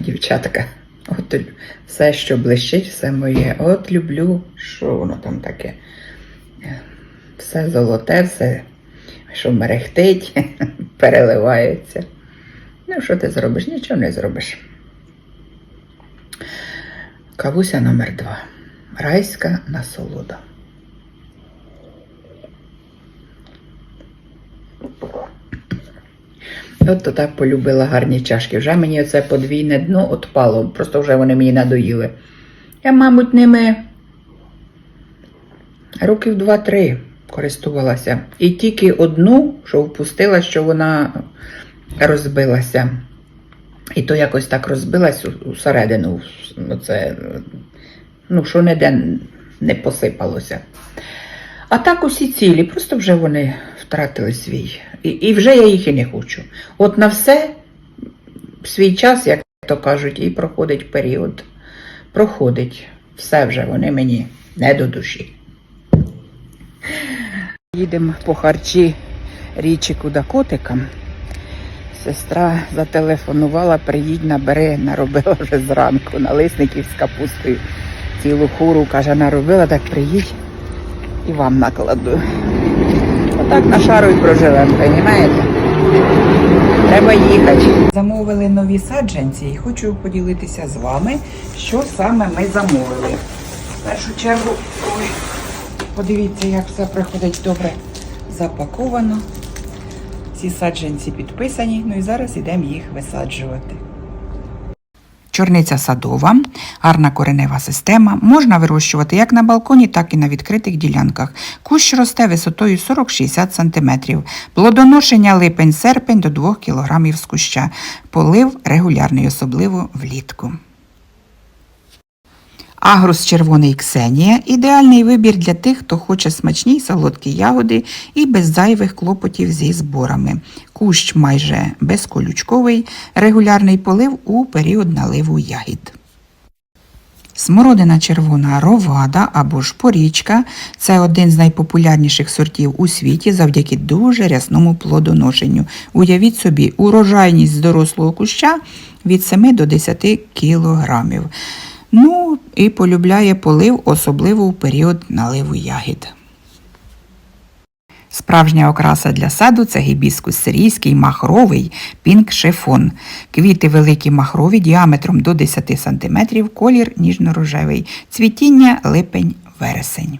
Дівчатка, от все, що блищить, все моє. От люблю, що воно там таке. Все золоте, все, що мерехтить, переливається. Ну, що ти зробиш? Нічого не зробиш. Кавуся номер два. Райська насолода. От то так полюбила гарні чашки. Вже мені це подвійне дно отпало, просто вже вони мені надоїли. Я, мабуть, ними років два-три користувалася. І тільки одну, що впустила, що вона розбилася. І то якось так розбилась усередину. Оце, ну, що ніде не посипалося. А так усі цілі, просто вже вони втратили свій. І, і вже я їх і не хочу. От на все свій час, як то кажуть, і проходить період. Проходить. Все вже вони мені не до душі. Їдемо по харчі річику до котикам. Сестра зателефонувала, приїдь, набери, наробила вже зранку налисників з капустою. Цілу хуру, каже, наробила, так приїдь і вам накладу. Отак на шару і проживемо, розумієте? Треба їхати. Замовили нові саджанці і хочу поділитися з вами, що саме ми замовили. В першу чергу, ой, подивіться, як все приходить добре запаковано. Ці саджанці підписані, ну і зараз йдемо їх висаджувати. Чорниця садова, гарна коренева система. Можна вирощувати як на балконі, так і на відкритих ділянках. Кущ росте висотою 40-60 см. Плодоношення липень-серпень до 2 кг з куща. Полив регулярний, особливо влітку. Агрус червоний Ксенія ідеальний вибір для тих, хто хоче смачні й солодкі ягоди і без зайвих клопотів зі зборами. Кущ майже безколючковий, регулярний полив у період наливу ягід. Смородина червона ровада або ж порічка це один з найпопулярніших сортів у світі завдяки дуже рясному плодоношенню. Уявіть собі, урожайність з дорослого куща від 7 до 10 кілограмів. Ну і полюбляє полив, особливо в період наливу ягід. Справжня окраса для саду це гібіскус сирійський махровий пінк шифон. Квіти великі махрові діаметром до 10 см, колір ніжно-рожевий, цвітіння липень-вересень.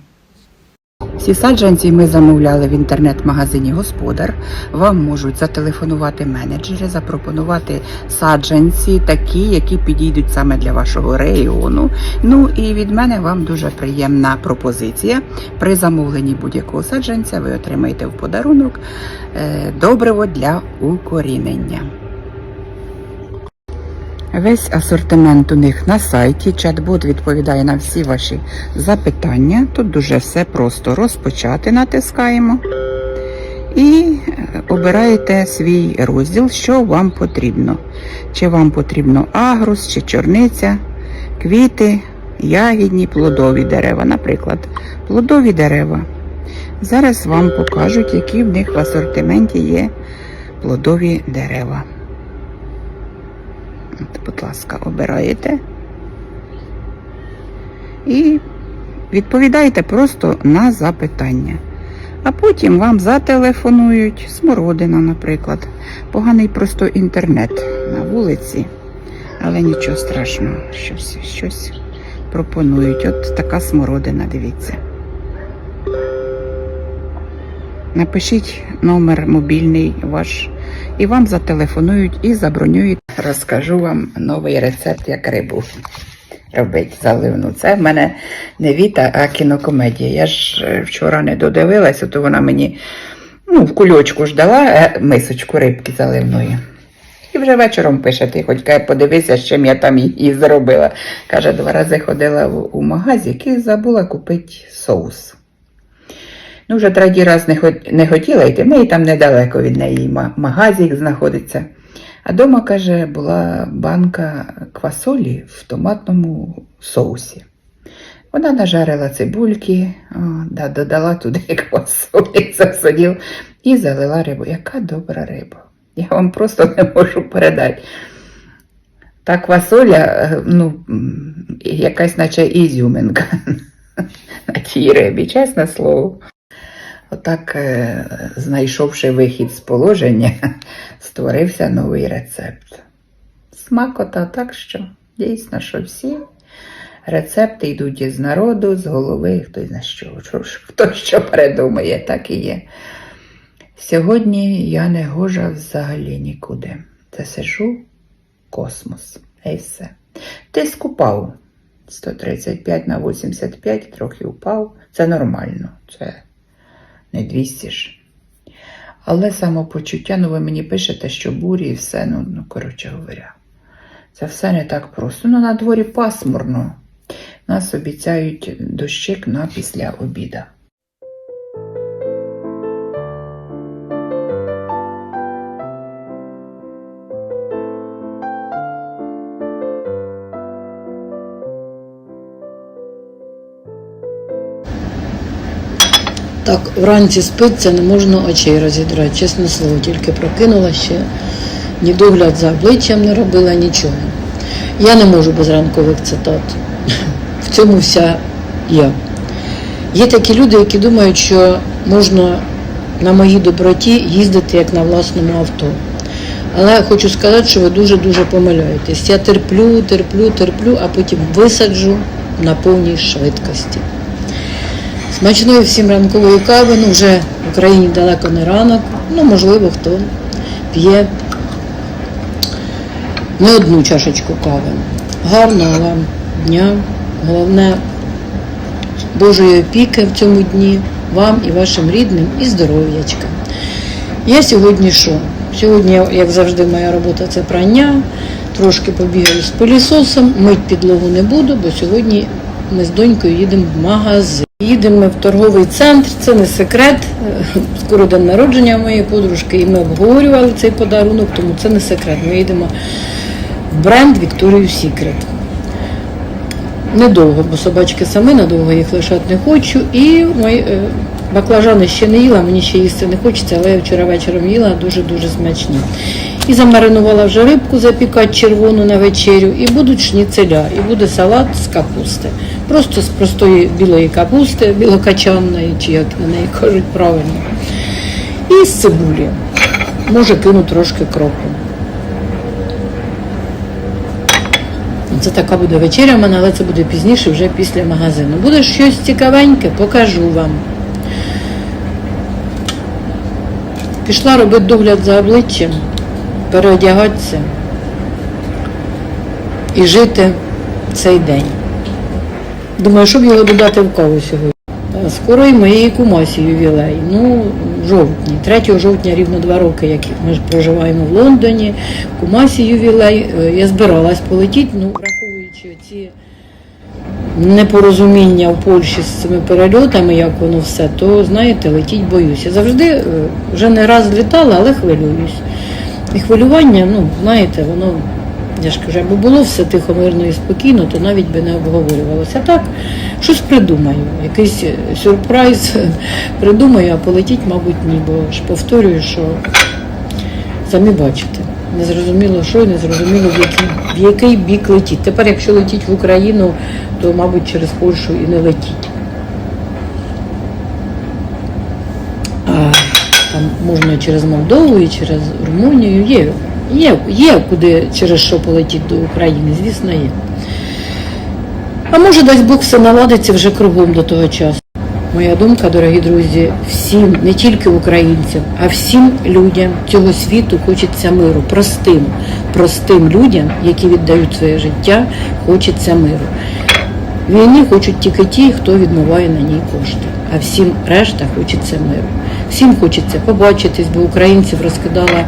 Всі саджанці ми замовляли в інтернет-магазині Господар. Вам можуть зателефонувати менеджери, запропонувати саджанці, такі, які підійдуть саме для вашого регіону. Ну і від мене вам дуже приємна пропозиція. При замовленні будь-якого саджанця ви отримаєте в подарунок е, добриво для укорінення. Весь асортимент у них на сайті. Чат-бот відповідає на всі ваші запитання. Тут дуже все просто. Розпочати натискаємо і е, обираєте свій розділ, що вам потрібно. Чи вам потрібно агрус, чи чорниця, квіти, ягідні, плодові дерева. Наприклад, плодові дерева. Зараз вам покажуть, які в них в асортименті є плодові дерева. От, будь ласка, обираєте і відповідаєте просто на запитання. А потім вам зателефонують смородина, наприклад. Поганий просто інтернет на вулиці, але нічого страшного, щось, щось пропонують. От така смородина, дивіться. Напишіть номер мобільний ваш, і вам зателефонують і забронюють. Розкажу вам новий рецепт, як рибу робити заливну. Це в мене не віта, а кінокомедія. Я ж е, вчора не додивилася, то вона мені ну, в кульочку ж дала е, мисочку рибки заливної. І вже вечором пише, ти хоч подивися, з чим я там її зробила. Каже, два рази ходила в- у магазик і забула купити соус. Ну, вже третій раз не, хот- не хотіла йти, в неї там недалеко від неї ма- магазик знаходиться. А дома, каже, була банка квасолі в томатному соусі. Вона нажарила цибульки, о, да, додала туди квасолі, засадів і залила рибу. Яка добра риба. Я вам просто не можу передати. Та квасоля, е, ну, якась наче ізюминка на тій рибі, чесне слово. Отак, е, знайшовши вихід з положення, створився новий рецепт. Смакота так що, дійсно, що всі рецепти йдуть із народу, з голови, хто зна що, хто що придумає, так і є. Сьогодні я не гожа взагалі нікуди. Це сижу космос. І все. Тиск упав. 135 на 85 трохи упав. Це нормально. Це не 200 ж. Але самопочуття, ну ви мені пишете, що бурі і все, ну, ну коротше говоря. Це все не так просто. Ну, на дворі пасмурно. Нас обіцяють дощик на після обіда. Так, вранці спиться, не можна очей розідрати, чесне слово, тільки прокинула ще, ні догляд за обличчям не робила, нічого. Я не можу без ранкових цитат. В цьому вся я. Є такі люди, які думають, що можна на моїй доброті їздити як на власному авто. Але я хочу сказати, що ви дуже-дуже помиляєтесь. Я терплю, терплю, терплю, а потім висаджу на повній швидкості. Смачної всім ранкової кави, ну вже в Україні далеко не ранок, ну можливо хто п'є не одну чашечку кави. Гарного вам дня, головне Божої опіки в цьому дні, вам і вашим рідним, і здоров'ячка. Я сьогодні що? Сьогодні, як завжди, моя робота це прання. Трошки побігаю з пилісосом, мить підлогу не буду, бо сьогодні ми з донькою їдемо в магазин. Їдемо ми в торговий центр, це не секрет. Е, Скоро день народження моєї подружки, і ми обговорювали цей подарунок, тому це не секрет. Ми їдемо в бренд Victoria's Secret. Недовго, бо собачки самі надовго їх лишати не хочу. І мої е, баклажани ще не їла, мені ще їсти не хочеться, але я вчора вечором їла дуже-дуже смачні. І замаринувала вже рибку запікати червону на вечерю, і будуть шніцеля, і буде салат з капусти. Просто з простої білої капусти, білокачанної, чи як на неї кажуть правильно. І з цибулі. Може кину трошки кропу. Це така буде вечеря в мене, але це буде пізніше, вже після магазину. Буде щось цікавеньке, покажу вам. Пішла робити догляд за обличчям, переодягатися і жити цей день. Думаю, щоб його додати в каву сьогодні. Е, Скоро і моєї кумасі ювілей. Ну, жовтні. 3 жовтня рівно два роки, як ми проживаємо в Лондоні. Кумасі ювілей. Е, Я збиралась полетіти, ну, враховуючи ці непорозуміння в Польщі з цими перельотами, як воно все, то знаєте, летіть боюся. Завжди е, вже не раз літала, але хвилююсь. І хвилювання, ну, знаєте, воно, я ж кажу, якби було все тихо, мирно і спокійно, то навіть би не обговорювалося. Так, щось придумаю, якийсь сюрприз придумаю, а полетіть, мабуть, ні, бо ж повторюю, що самі бачите. Не зрозуміло, що і не зрозуміло, в який, в який бік летіть. Тепер, якщо летіть в Україну, то, мабуть, через Польщу і не летіть. А там можна через Молдову і через Румунію. Є, є, є куди через що полетіти до України, звісно, є. А може, дасть Бог все наладиться вже кругом до того часу. Моя думка, дорогі друзі, всім, не тільки українцям, а всім людям цього світу хочеться миру. Простим, простим людям, які віддають своє життя, хочеться миру. Війни хочуть тільки ті, хто відмиває на ній кошти. А всім решта хочеться миру. Всім хочеться побачитись, бо українців розкидала,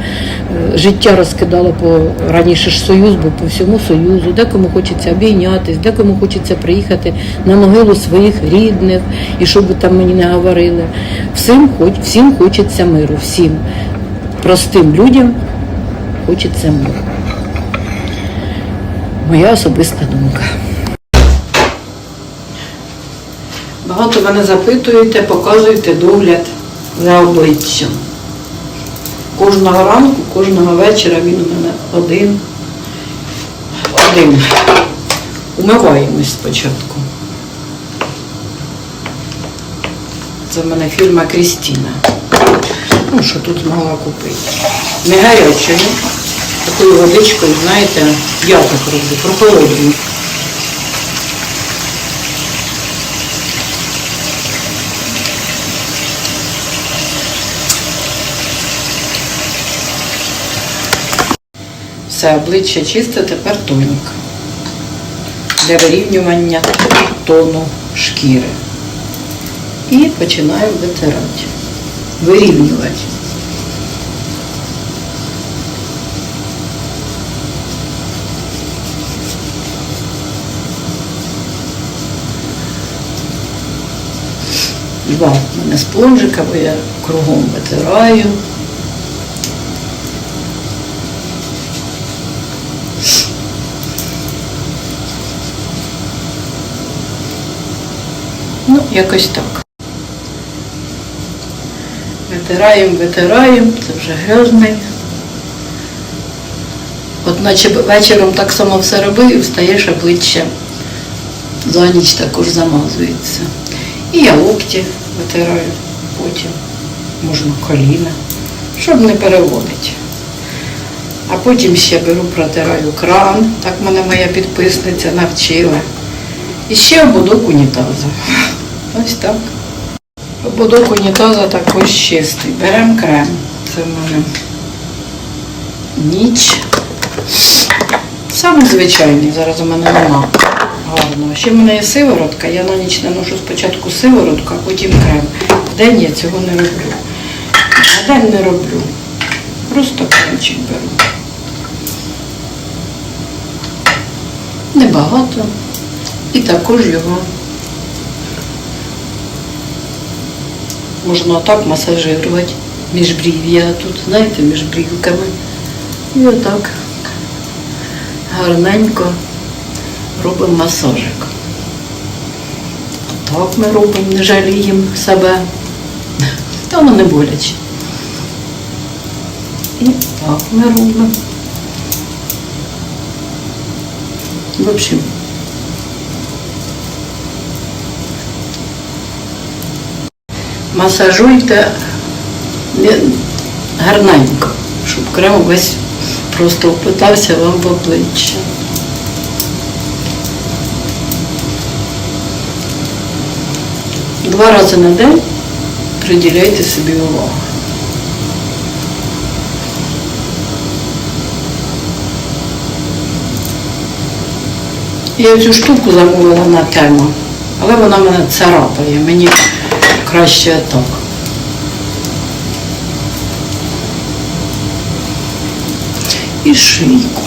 е, життя розкидало по раніше ж Союз, бо по всьому Союзу, декому хочеться обійнятись, декому хочеться приїхати на могилу своїх рідних, і щоб ви там мені не говорили. Всім, хоч, всім хочеться миру, всім простим людям хочеться миру. Моя особиста думка. Багато мене запитуєте, показуєте догляд за обличчям. Кожного ранку, кожного вечора він у мене один. цим умиваємось спочатку. Це в мене фірма Крістіна. Ну, що тут змогла купити. Не гарячою, такою водичкою, знаєте, я так роблю, прохолодну. Все, обличчя чисте, тепер тонік. Для вирівнювання тону шкіри. І починаю витирати. Вирівнювати. Два мене спонжика, бо я кругом витираю. Якось так. Витираємо, витираємо, це вже грязний. От наче вечором так само все робив і встаєш обличчя. За ніч також замазується. І я локті витираю потім, можна коліна, щоб не переводити. А потім ще беру, протираю кран, так мене моя підписниця навчила. І ще ободок унітазу. Ось так. Ободок унітазу також чистий. Беремо крем. Це в мене ніч. Саме звичайний, зараз у мене нема гарного. Ще в мене є сиворотка, я на ніч не ношу спочатку сиворотку, а потім крем. В день я цього не роблю. На день не роблю. Просто кремчик беру. Небагато. І також його можна отак масажирувати міжбрів'я тут, знаєте, між брівками. І отак гарненько робимо масажик. Так ми робимо, не жаліємо себе. Та воно не боляче. І так ми робимо. В общем, масажуйте гарненько, щоб крем весь просто впитався вам в обличчя. Два рази на день приділяйте собі увагу. Я цю штуку замовила на тему, але вона мене царапає, мені краще так. І шийку.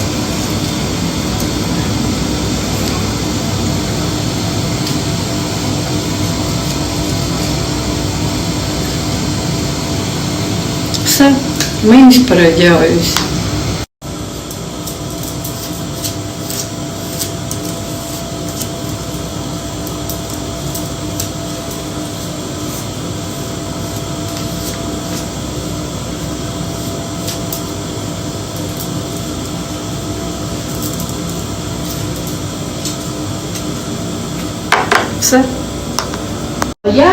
Все, миюсь, переодягаюсь. Все. Я,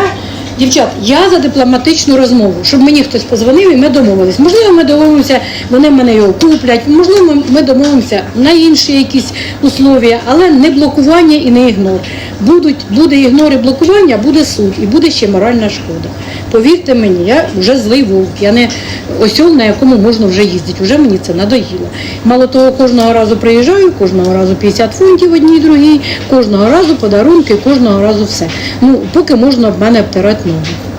дівчат, я за дипломатичну розмову, щоб мені хтось позвонив і ми домовились. Можливо, ми домовимося, вони мене його куплять, можливо, ми домовимося на інші якісь условия, але не блокування і не ігнор. Будуть, буде ігнор і блокування, буде суд і буде ще моральна шкода. Повірте мені, я вже злий вовк, я не осьол, на якому можна вже їздити. Вже мені це надоїло. Мало того, кожного разу приїжджаю, кожного разу 50 фунтів одній другій, кожного разу подарунки, кожного разу все. Ну, поки можна в мене обтирати ноги.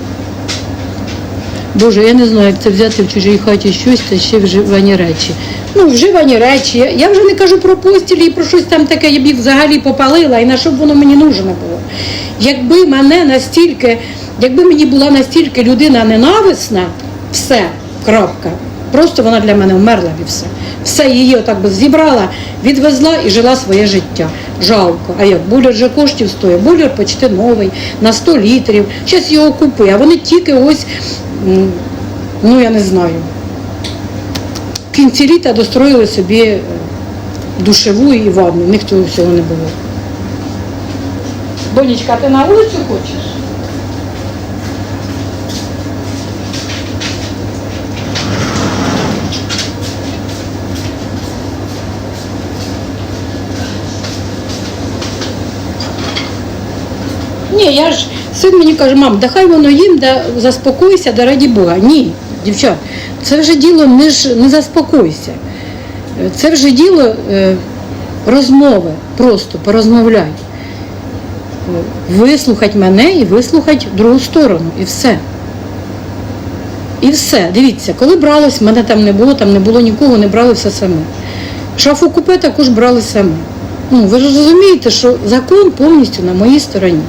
Боже, я не знаю, як це взяти в чужій хаті щось та ще вживані речі. Ну, вживані речі. Я- вже не кажу про постілі і про щось там таке, я б їх взагалі попалила, і на що б воно мені нужно було. Якби мене настільки, якби мені була настільки людина ненависна, все, крапка. Просто вона для мене вмерла і все. Все її отак би зібрала, відвезла і жила своє життя. Жалко. А як бойлер же коштів стоїть? Бойлер почти новий, на 100 літрів. Зараз його купи, а вони тільки ось, ну я не знаю. В кінці літа достроїли собі е, душеву і ванну. Них цього всього не було. Донечка, ти на вулицю хочеш? Ні, я ж син мені каже, мам, да хай воно їм, да заспокойся, да раді Бога. Ні, дівчат, це вже діло не ж не заспокойся. Це вже діло е, розмови, просто порозмовляй. Вислухать мене і вислухать другу сторону. І все. І все. Дивіться, коли бралось, мене там не було, там не було нікого, не брали все саме. Шафу купе також брали саме. Ну, ви ж розумієте, що закон повністю на моїй стороні.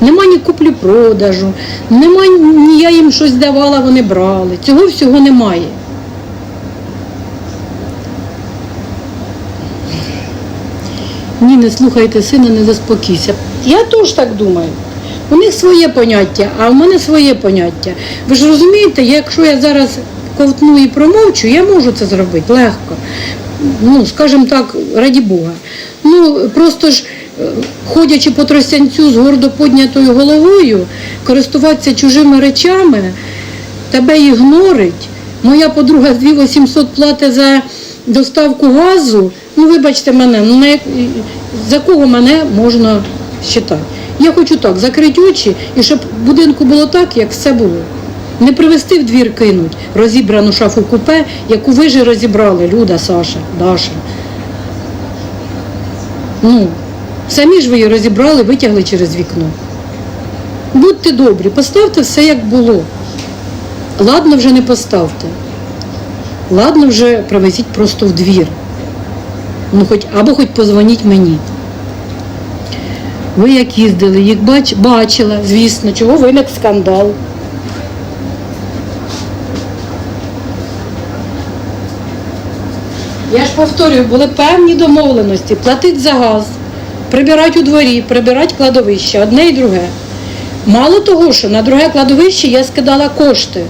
Нема ні куплі-продажу, нема ні я їм щось давала, вони брали. Цього всього немає. Ні, не слухайте сина, не заспокійся. Я теж так думаю. У них своє поняття, а в мене своє поняття. Ви ж розумієте, якщо я зараз ковтну і промовчу, я можу це зробити легко. Ну, скажімо так, раді Бога. Ну, просто ж, е, ходячи по тростянцю з гордо піднятою головою, користуватися чужими речами, тебе ігнорить. Моя подруга з 2800 платить за доставку газу. Ну, вибачте мене, ну на за кого мене можна вважати? Я хочу так, закрити очі і щоб в будинку було так, як все було. Не привезти в двір кинуть розібрану шафу купе, яку ви ж розібрали, Люда, Саша, Даша. Ну, самі ж ви її розібрали, витягли через вікно. Будьте добрі, поставте все як було. Ладно, вже не поставте. Ладно, вже привезіть просто в двір. Ну, хоч, або хоч позвоніть мені. Ви як їздили, їх бач, бачила, звісно, чого виник скандал. Я ж повторюю, були певні домовленості, платить за газ, прибирати у дворі, прибирати кладовище, одне і друге. Мало того, що на друге кладовище я скидала кошти,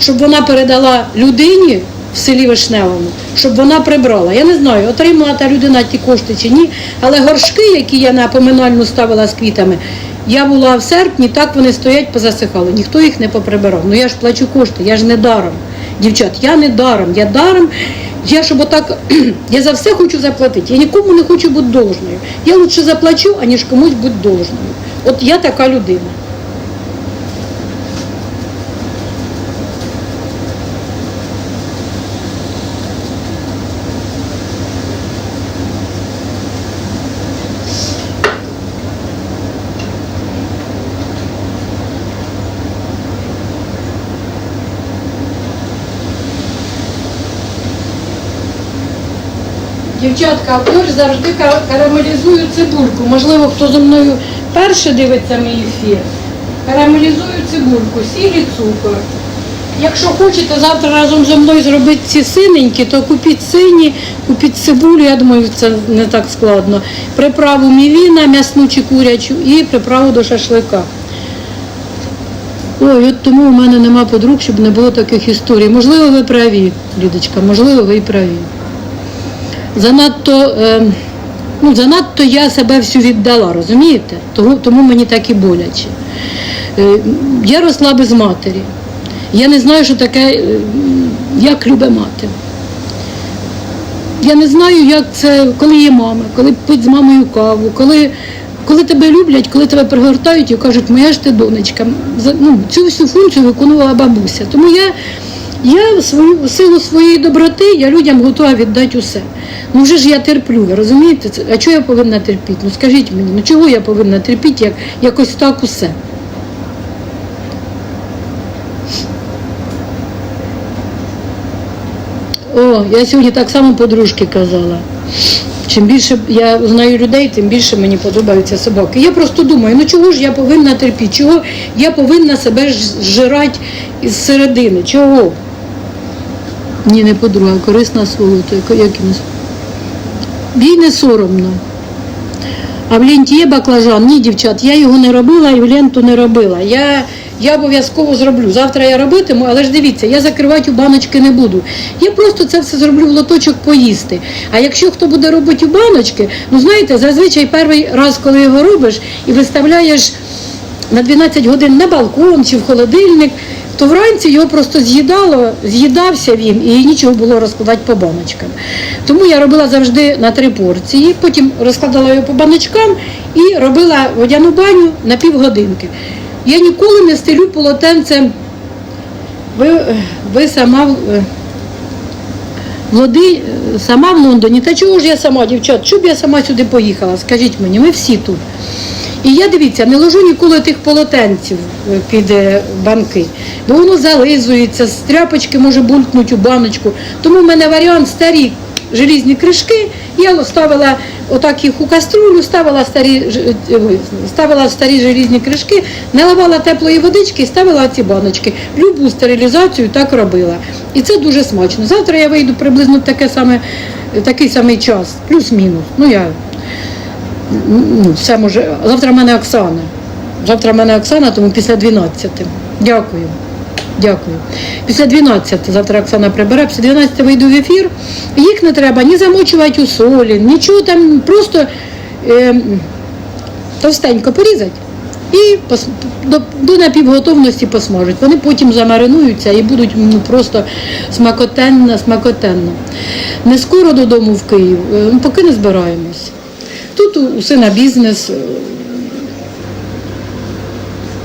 щоб вона передала людині в селі Вишневому, щоб вона прибрала. Я не знаю, отримала та людина ті кошти чи ні, але горшки, які я на поминальну ставила з квітами, я була в серпні, так вони стоять, позасихали. Ніхто їх не поприбирав. Ну я ж плачу кошти, я ж не даром. Дівчат, я не даром, я даром. Я щоб отак, я за все хочу заплатити. Я нікому не хочу бути должною. Я лучше заплачу, аніж комусь бути должною. От я така людина. Дівчатка, а завжди карамелізую цибульку. Можливо, хто зі мною перше дивиться мій ефір. Карамелізую цибульку, сіль і цукор. Якщо хочете завтра разом зі мною зробити ці синенькі, то купіть сині, купіть цибулю, я думаю, це не так складно. Приправу мівіна, м'ясну чи курячу і приправу до шашлика. Ой, от тому у мене нема подруг, щоб не було таких історій. Можливо, ви праві, Лідочка, можливо, ви і праві занадто, е, ну, занадто я себе всю віддала, розумієте? Тому, тому мені так і боляче. Е, я росла без матері. Я не знаю, що таке, е, як любить мати. Я не знаю, як це, коли є мама, коли пить з мамою каву, коли, коли тебе люблять, коли тебе пригортають і кажуть, моя ж ти донечка. Ну, цю всю функцію виконувала бабуся. Тому я, я свою в силу своєї доброти я людям готова віддати усе. Ну вже ж я терплю, розумієте? А чого я повинна терпіти? Ну скажіть мені, ну чого я повинна терпіти, як якось так усе? О, я сьогодні так само подружки казала. Чим більше я знаю людей, тим більше мені подобаються собаки. Я просто думаю, ну чого ж я повинна терпіти? Чого я повинна себе зжирати із середини? Чого? Ні, не подруга, корисна сволота, як нас. Їй не соромно. А в ленті є баклажан? Ні, дівчат, я його не робила і в ленту не робила. Я Я обов'язково зроблю. Завтра я робитиму, але ж дивіться, я закривати у баночки не буду. Я просто це все зроблю в лоточок поїсти. А якщо хто буде робити у баночки, ну знаєте, зазвичай перший раз, коли його робиш і виставляєш на 12 годин на балкон чи в холодильник, то вранці його просто з'їдало, з'їдався він і нічого було розкладати по баночкам. Тому я робила завжди на три порції, потім розкладала його по баночкам і робила водяну баню на півгодинки. Я ніколи не стелю полотенцем. Ви, ви сама е, Влади, е, сама в Лондоні. Та чого ж я сама, дівчат? Щоб я сама сюди поїхала? Скажіть мені, ми всі тут. І я дивіться, не ложу ніколи тих полотенців е, під банки, бо воно зализується, з тряпочки може булькнути у баночку. Тому в мене варіант старі желізні кришки. Я ставила отак їх у каструлю, ставила старі, е, ставила старі желізні кришки, наливала теплої водички і ставила ці баночки. Любу стерилізацію так робила. І це дуже смачно. Завтра я вийду приблизно в таке саме, такий самий час, плюс-мінус. Ну я ну, все може. Завтра в мене Оксана. Завтра в мене Оксана, тому після 12. Дякую. Дякую. Після 12 завтра Оксана прибере, після 12 вийду в ефір. Їх не треба ні замочувати у солі, нічого там, просто е, товстенько порізати і пос, до, до напівготовності посмажуть. Вони потім замаринуються і будуть ну, просто смакотенно, смакотенно. Не скоро додому в Київ, е, ну, поки не збираємось. Тут у, у сина бізнес, е,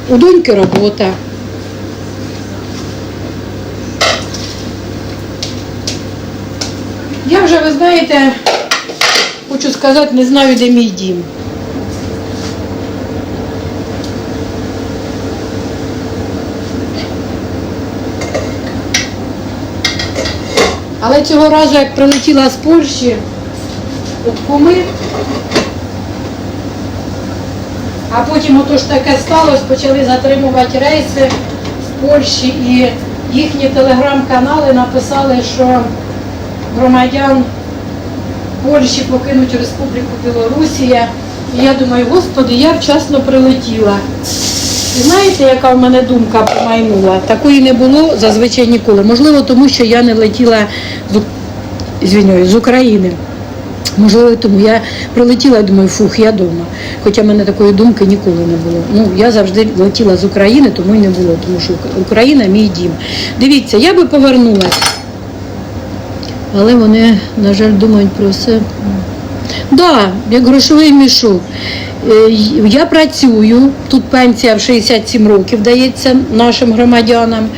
у доньки робота. Я вже, ви знаєте, хочу сказати, не знаю, де мій дім. Але цього разу, як прилетіла з Польщі, от куми, а потім ото ж таке сталося, почали затримувати рейси з Польщі і їхні телеграм-канали написали, що громадян Польщі покинуть Республіку Білорусія. І я думаю, господи, я вчасно прилетіла. І знаєте, яка в мене думка промайнула? Такої не було зазвичай ніколи. Можливо, тому що я не летіла з, У- з України. Можливо, тому я прилетіла і думаю, фух, я вдома. Хоча в мене такої думки ніколи не було. Ну, я завжди летіла з України, тому й не було, тому що Україна мій дім. Дивіться, я би повернулася. Але вони, на жаль, думають про все. Так, да, як грошовий мішок. Е, Я працюю, тут пенсія в 67 років дається нашим громадянам.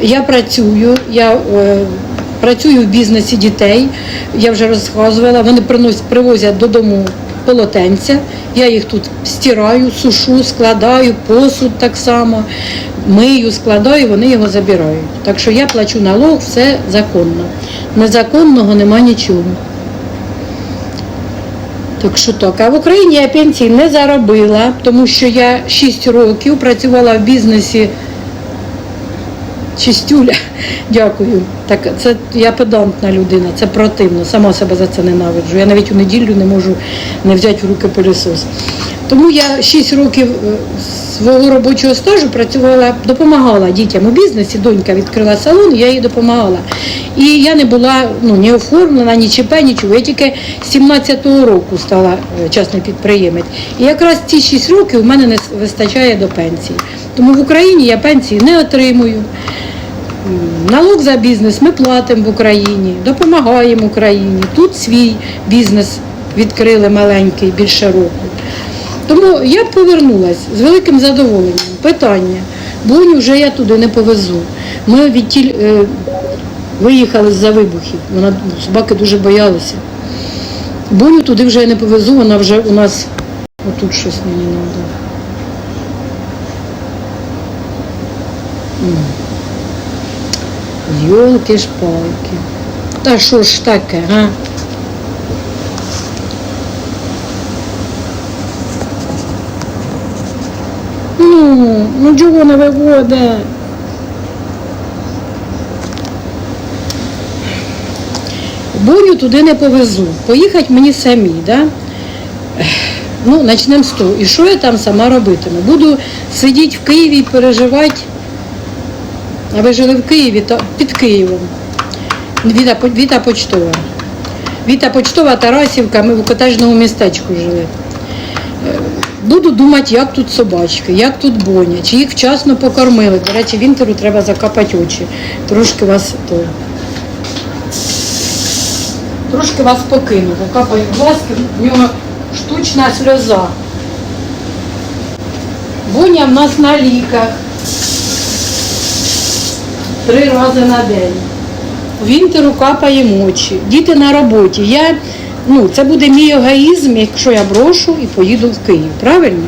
Я працюю, я е, працюю в бізнесі дітей, я вже розказувала, вони приносять, привозять додому полотенця, я їх тут стираю, сушу, складаю, посуд так само, мию, складаю, вони його забирають. Так що я плачу налог, все законно. Незаконного нема нічого. Так що так. А в Україні я пенсії не заробила, тому що я 6 років працювала в бізнесі. Чистюля, дякую. Так, це я педантна людина, це противно. Сама себе за це ненавиджу. Я навіть у неділю не можу не взяти в руки пилісос. Тому я 6 років е, свого робочого стажу працювала, допомагала дітям у бізнесі. Донька відкрила салон, я їй допомагала. І я не була ну, ні оформлена, ні ЧП, нічого. Я тільки з 17-го року стала е, частний підприємець. І якраз ці 6 років у мене не вистачає до пенсії. Тому в Україні я пенсії не отримую. Налог за бізнес ми платимо в Україні, допомагаємо Україні. Тут свій бізнес відкрили маленький більше року. Тому я повернулася з великим задоволенням. Питання. Боню вже я туди не повезу. Ми відтіль е, виїхали з-за вибухів. Вона собаки дуже боялися. Боню туди вже я не повезу, вона вже у нас отут щось мені треба. Йолки ж палки. Та що ж таке, га? Ну, ну чого не виводить? Боню туди не повезу. Поїхати мені самі, да? Ну, почнемо з того. І що я там сама робитиму? Буду сидіти в Києві і переживати. А ви жили в Києві, то під Києвом. Віта, Віта Почтова. Віта Почтова, Тарасівка, ми в котежному містечку жили. Е, Буду думати, як тут собачки, як тут боня, чи їх вчасно покормили. До речі, вінтеру треба закапати очі. Трошки вас то. Трошки вас покину, покапаю глазки, в нього штучна сльоза. Боня в нас на ліках. Три рази на день. Вінтеру капає мочі. Діти на роботі. Я, ну, це буде мій егоїзм, якщо я брошу і поїду в Київ. Правильно?